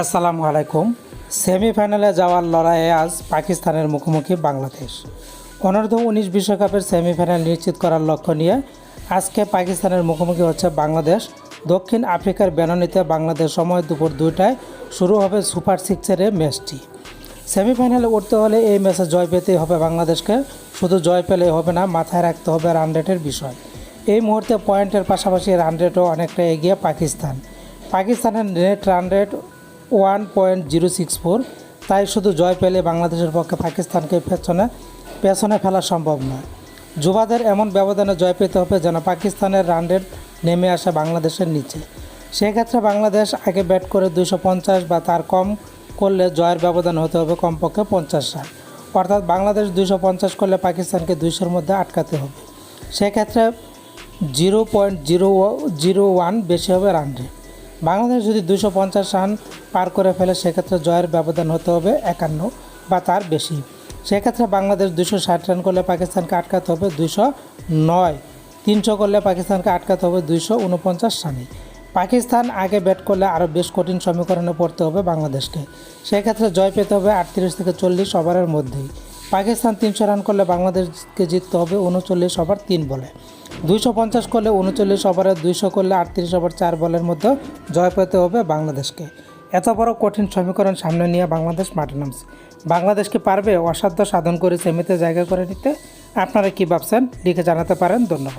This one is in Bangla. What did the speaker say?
আসসালামু আলাইকুম। সেমিফাইনালে যাওয়ার লড়াইয়ে আজ পাকিস্তানের মুখোমুখি বাংলাদেশ। অনূর্ধ্ব উনিশ বিশ্বকাপের সেমিফাইনাল নিশ্চিত করার লক্ষ্য নিয়ে আজকে পাকিস্তানের মুখোমুখি হচ্ছে বাংলাদেশ। দক্ষিণ আফ্রিকার বেননিতে বাংলাদেশ সময় দুপুর দুইটায় শুরু হবে সুপার সিক্সের ম্যাচটি। সেমিফাইনালে উঠতে হলে এই ম্যাচে জয় পেতেই হবে বাংলাদেশকে। শুধু জয় পেলেই হবে না, মাথায় রাখতে হবে রান রেটের বিষয়। এই মুহূর্তে পয়েন্টের পাশাপাশি রান রেটও অনেকটা এগিয়ে পাকিস্তান। পাকিস্তানের net run rate one point zero six four, তাই শুধু জয় পেলে বাংলাদেশের পক্ষে পাকিস্তানকে পেছনে পেছনে ফেলা সম্ভব নয় যুবাদের এমন ব্যবধানে জয় পেতে হবে যেন পাকিস্তানের রান রেট নেমে আসে বাংলাদেশের নিচে। সেক্ষেত্রে বাংলাদেশ আগে ব্যাট করে দুশো পঞ্চাশ বা তার কম করলে জয়ের ব্যবধান হতে হবে কমপক্ষে পঞ্চাশ রান। অর্থাৎ বাংলাদেশ দুশো পঞ্চাশ করলে পাকিস্তানকে দুইশোর মধ্যে আটকাতে হবে। সেক্ষেত্রে zero point zero zero one বেশি হবে রান রেট বাংলাদেশ যদি দুশো পঞ্চাশ রান পার করে ফেলে, সেক্ষেত্রে জয়ের ব্যবধান হতে হবে একান্ন বা তার বেশি। সেক্ষেত্রে বাংলাদেশ দুশো ষাট রান করলে পাকিস্তানকে আটকাতে হবে দুশো নয়। তিনশো করলে পাকিস্তানকে আটকাতে হবে দুইশো উনপঞ্চাশ রানে। পাকিস্তান আগে ব্যাট করলে আরও বেশ কঠিন সমীকরণে পড়তে হবে বাংলাদেশকে। সেক্ষেত্রে জয় পেতে হবে আটত্রিশ থেকে চল্লিশ ওভারের মধ্যেই। পাকিস্তান তিনশো রান করলে বাংলাদেশকে জিততে হবে উনচল্লিশ ওভার তিন বলে। দুইশো পঞ্চাশ করলে উনচল্লিশ ওভারে দুইশো করলে আটত্রিশ ওভার চার বলের মধ্যে জয় পেতে হবে বাংলাদেশকে। এত বড় কঠিন সমীকরণ সামনে নিয়ে বাংলাদেশ মাঠে নামছে। বাংলাদেশ কি পারবে অসাধ্য সাধন করে সেমিতে জায়গা করে নিতে? আপনারা কি ভাবছেন? লিখে জানাতে পারেন। ধন্যবাদ।